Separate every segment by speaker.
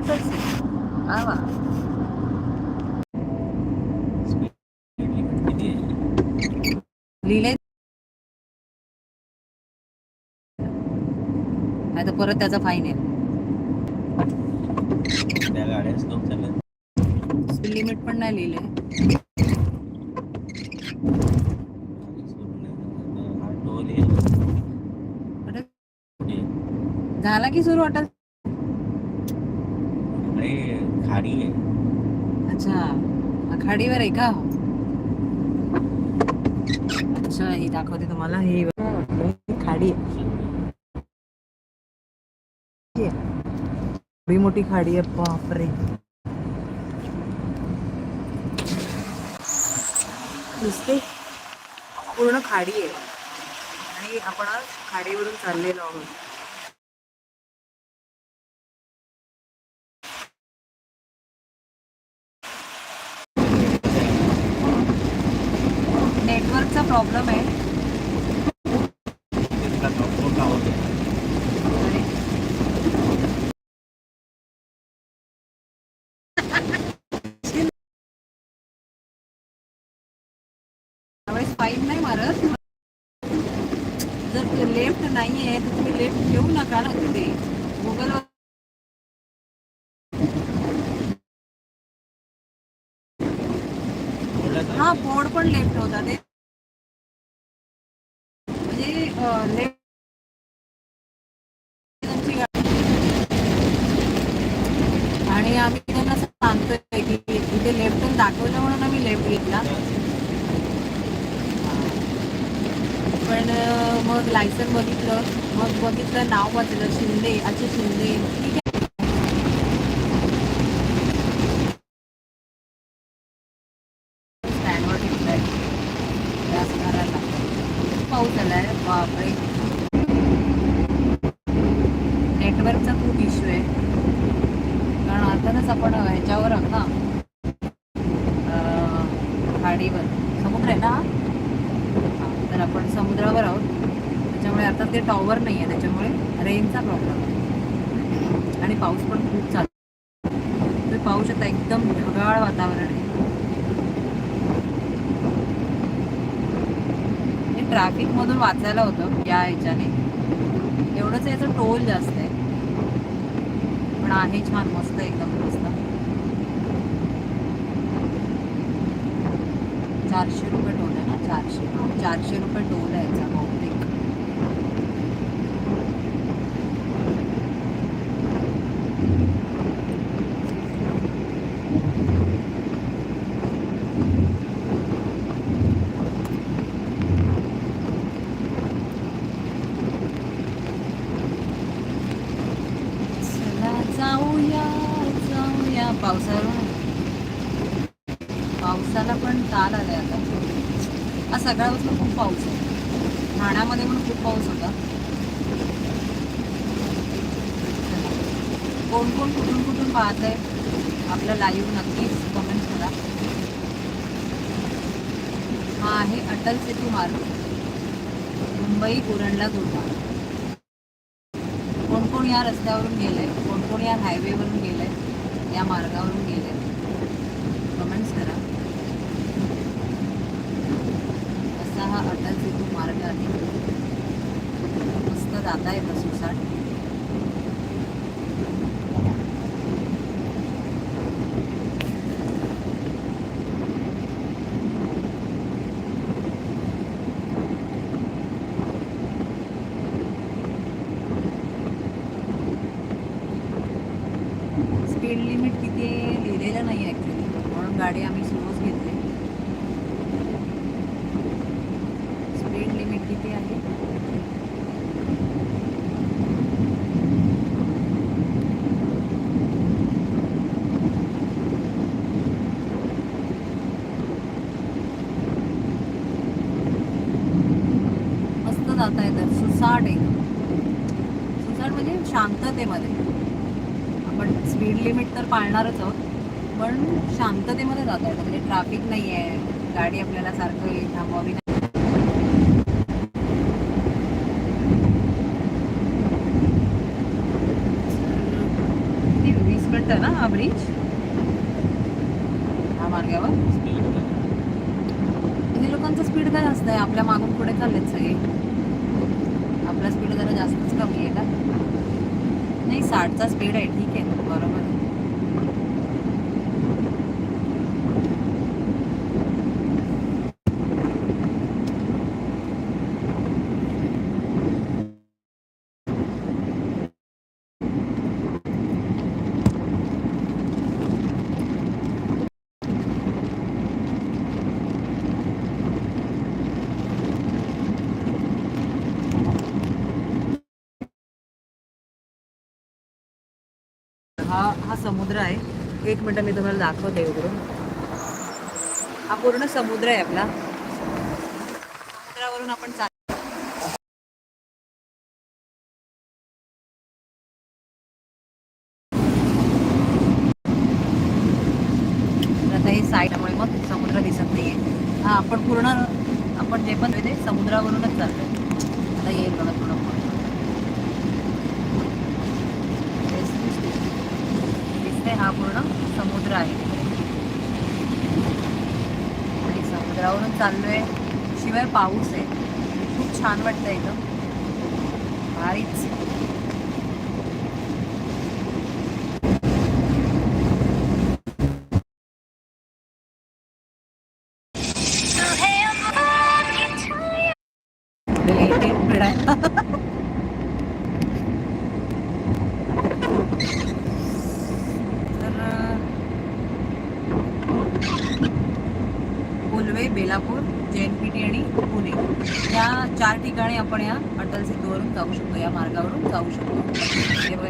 Speaker 1: अटल से हा लिहिले तर परत त्याचा फाईन आहे.
Speaker 2: त्या गाड्या स्लो चालल्या
Speaker 1: स्पीड लिमिट पण नाही
Speaker 2: पुढे.
Speaker 1: झाला की सुरू
Speaker 2: इकडे खाडी आहे.
Speaker 1: अच्छा आखाडीवर आहे का? अच्छा ही दाखवते तुम्हाला. ही खाडी आहे. एवढी मोठी खाडी आहे बापरे. नुसते पूर्ण खाडी आहे. आणि आपण आज खाडीवरून चाललेलो आहोत नेटवर्कचा प्रॉब्लेम आहे.
Speaker 2: तिथला
Speaker 1: फाईन नाही मारत. जर लेफ्ट नाहीये तर तुम्ही लेफ्ट घेऊ नका ना तिथे. गुगल हा बोर्ड पण लेफ्ट होता ते म्हणजे लेफ्ट आणि आम्ही त्यांना सांगतोय की इथे लेफ्ट दाखवलं म्हणून आम्ही लेफ्ट घेतला. पण मग लायसन बघितलं. मग बघितलं नाव वाचलं शिंदे अच्छा शिंदे. ठीक आहे. खूप पाऊस आलाय. बापरे. नेटवर्कचा खूप इश्यू आहे. कारण आपण ह्याच्यावर आहोत ना. खाडीवर. समुद्र आहे ना? तर आपण समुद्रावर आहोत. त्याच्यामुळे आता ते टॉवर नाही आहे त्याच्यामुळे रेनचा प्रॉब्लेम आहे. आणि पाऊस पण खूप चालतो तुम्ही पाहू शकता एकदम ढगाळ वातावरण आहे. ट्रॅफिकमधून वाचायला होतं या ह्याच्याने. एवढंच याचं टोल जास्त आहे. पण आहे छान मस्त एकदम मस्त. चारशे रुपये टोल आहे ना चारशे. चारशे रुपये टोल आहे याचा बहुतेक चला जाऊया जाऊया पावसाळा पावसाला आलं आहे आता आज सगळ्यापासून खूप पाऊस आहे. ठाण्यामध्ये पण खूप पाऊस होता. कोण कोण कुठून कुठून पाहत आहे आपलं लाईव्ह नक्कीच कमेंट करा. हा आहे अटल सेतू मार्ग. मुंबई उरणला जोडणार कोण कोण या रस्त्यावरून गेलंय कोण कोण या हायवेवरून गेलंय या मार्गावरून गेलंय. कमेंट्स करा. असा हा अटल सेतू मार्ग आहे मस्त जाता येतं सुसाट. स्पीड लिमिट किती लिहिलेलं नाही ॲक्च्युली म्हणून गाडी आम्ही स्लोच घेतली स्पीड लिमिट किती आहे मस्त जाता येतं सुसाट एकदम सुसाट म्हणजे शांततेमध्ये. आपण स्पीड लिमिट तर पाळणारच आहोत पण शांततेमध्ये जाता येतं. म्हणजे ट्रॅफिक नाही आहे गाडी आपल्याला सारखं थांबवावी नाही. वीस मिनिटं आहे ना हा ब्रिज हा मार्गावर? लोकांचं स्पीड काय आहे आपल्या मागून पुढे चाललेत सगळे. आपला स्पीड जरा जास्तच कमी आहे का नाही साठचा स्पीड आहे ठीक आहे बरोबर. आहे हा हा समुद्र आहे. एक मिनटं मी तुम्हाला दाखवते उघडून हा पूर्ण समुद्र आहे आपला. समुद्रावरून आपण चाल तर आता हे साईडमुळे मग समुद्र दिसत नाहीये हा आपण पूर्ण आपण जे पण ते समुद्रावरूनच चाललोय आता येईल बघा थोडं पुढे. दिसते हा पूर्ण समुद्र आहे आणि चाललो आहे शिवाय पाऊस आहे. खूप छान वाटतं इथं. भारीच Related पिढ्या. तर रेल्वे बेलापूर जेएनपीटी आणि पुणे. या चार ठिकाणी आपण या अटल सेतूवरून जाऊ शकतो या मार्गावरून जाऊ शकतो.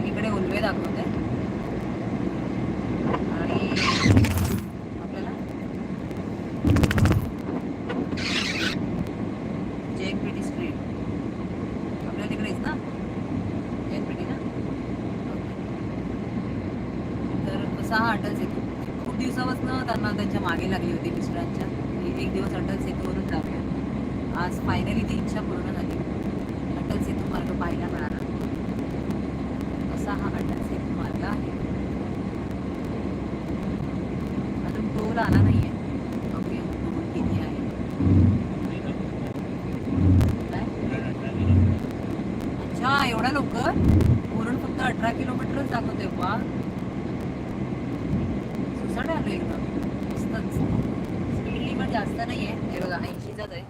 Speaker 1: इकडे उलवे दाखवते. आणि आपल्याला जेएनपीटी स्ट्रीट आपल्या तिकडेच ना? जेएनपीटी ना? ओके. तर कसा हा अटल सेतू? खूप दिवसापासून त्यांना त्यांच्या मागे लागली होती मिस्टरांच्या. एक दिवस अटल सेतूवरून जाऊया. आज फायनली ती इच्छा पूर्ण झाली. अटल सेतू मार्ग पाहायला मिळाला. असा हा अटल सेतू मार्ग आहे. अजून टोल आला नाहीये. ओके टोल किती आहे अच्छा एवढ्या लवकर? वरून फक्त अठरा किलोमीटरच दाखवतोय बा सुसाट आलो एकदम जास्त नाही आहे हे बघा ऐंशीचाच आहे.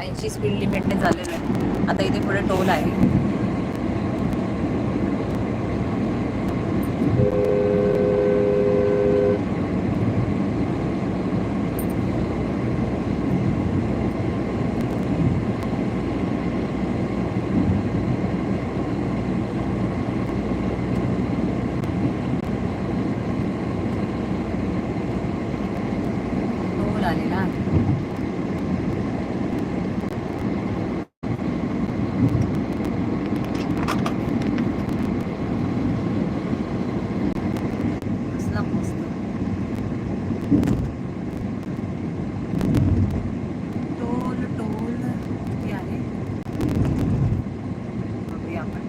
Speaker 1: ऐंशी स्पीड लिमिटने चाललेलं आहे. आता इथे पुढे टोल आहे टोल आलेला आहे कसला मस्त टोल टोल किती आहे बघूया आपण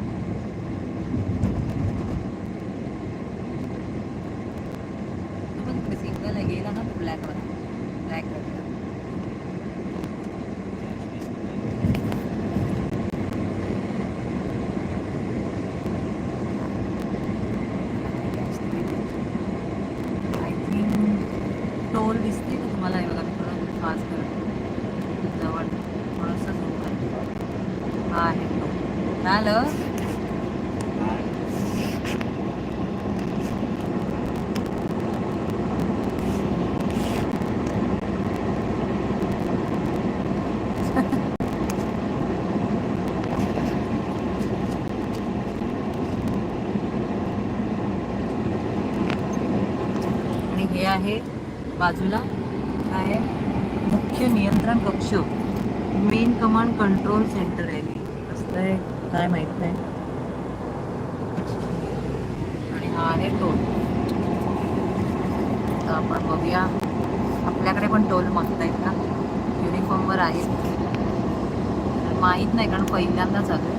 Speaker 1: तो पण तिकडे सिग्नल आहे गेला ना तो ब्लॅक वाला ब्लॅक आय थिंक टोल दिसते का तुम्हाला हे बघा मी थोडं फास्ट करतो जवळ थोडंसं झूम करते हा आहे टोल आणि हे आहे बाजूला. काय? आहे मुख्य नियंत्रण कक्ष. मेन कमांड कंट्रोल सेंटर आहे असं आहे. काय माहीत नाही. आणि हा आहे टोल. तर आपण बघूया. आपल्याकडे पण टोल मागतायत का युनिफॉर्मवर आहेत. माहीत नाही कारण पहिल्यांदाच आलो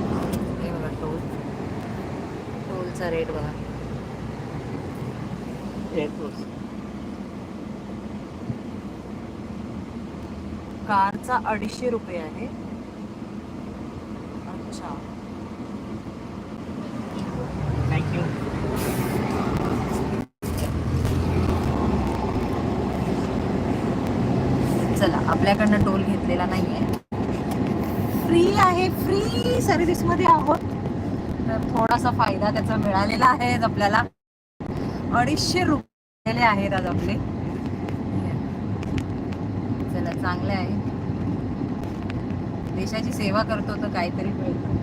Speaker 1: हे बघा टोल. टोलचा रेट बघा. कारचा अडीचशे रुपये आहे. अच्छा
Speaker 2: थँक्यू
Speaker 1: चला आपल्याकडनं टोल घेतलेला नाहीये. फ्री आहे फ्री सर्व्हिसमध्ये आहोत. तर थोडासा फायदा त्याचा मिळालेला आहे आपल्याला. अडीचशे रुपये आहेत आज आपले. चला चांगले आहे. देशाची सेवा करतो तर काहीतरी मिळतं.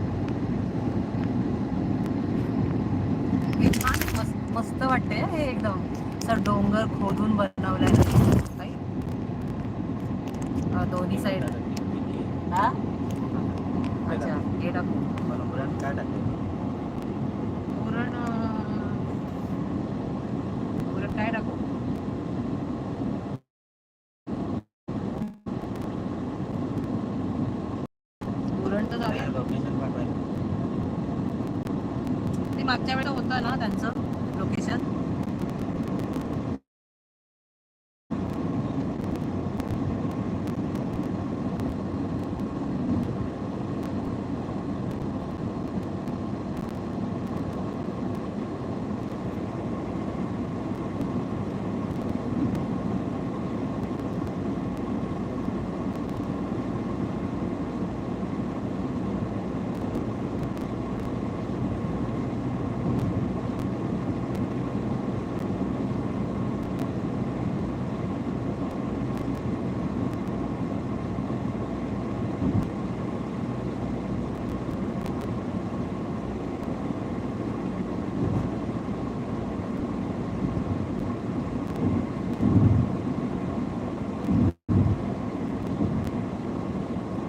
Speaker 1: हे छान मस्त मस्त वाटते हे एकदम. असं डोंगर खोदून बनवलंय. दोन्ही साईड हा? अच्छा हे टाकू.
Speaker 2: बरोबर काय टाकलं
Speaker 1: पुरण पुरण काय टाकू? पुरण तर जाऊया
Speaker 2: लोकेशन पाठवायला
Speaker 1: ते मागच्या वेळेला होतं ना त्यांचं लोकेशन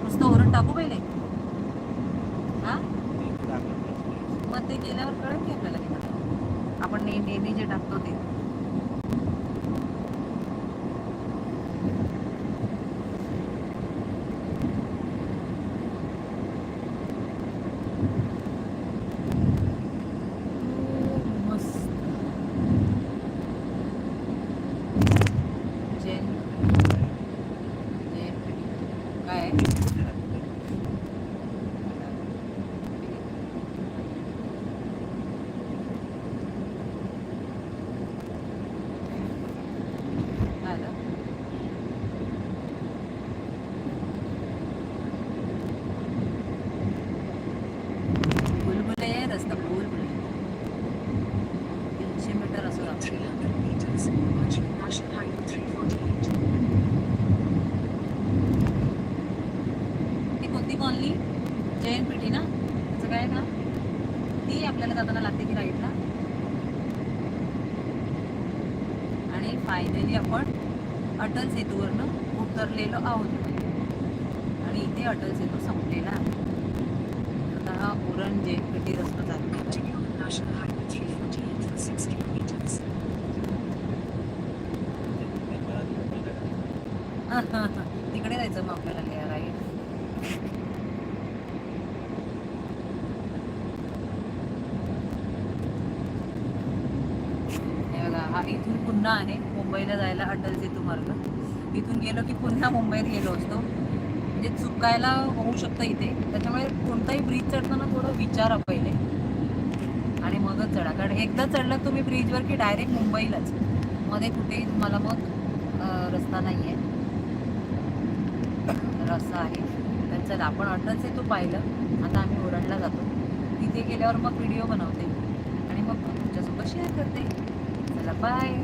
Speaker 1: नुसतं ओरण टाकू पहिले हा
Speaker 2: ते टाकलं
Speaker 1: मग ते केल्यावर कळेल की आपल्याला किती आपण ने- नेहमी जे टाकतो ते मस्त जेन जेन काय आहे? काय झालं? बुलबुले रस्ता बुलबुले तीनशे मीटर असं लागतं.
Speaker 3: 300 meters, watching National Highway 348.
Speaker 1: ती जैन पिठी ना? त्याचं काय ना? ती आपल्याला जाताना लागते की राईटला. आणि फायनली आपण अटल सेतूवरनं उतरलेलो आहोत. आणि इथे अटल सेतू संपलेला आहे. आता हा उरण जैन पिठी रस्ता चालू. तिकडे जायचं मग आपल्याला लिहा राईट हे बघा हा इथून पुन्हा आहे मुंबईला जायला अटल सेतू मार्ग. तिथून गेलो की पुन्हा मुंबईत गेलो असतो. म्हणजे चुकायला होऊ शकतं इथे. त्याच्यामुळे कोणताही ब्रिज चढताना थोडं विचारा पहिले. आणि मगच चढा. कारण एकदा चढलं तुम्ही ब्रिजवर की डायरेक्ट मुंबईलाच. मध्ये कुठेही तुम्हाला मग रस्ता नाही आहे तर असं आहे. तर चला आपण अटल सेतू पाहिलं. आता आम्ही ओरडला जातो. तिथे गेल्यावर मग व्हिडिओ बनवते. आणि मग तुमच्यासोबत शेअर करते. चला बाय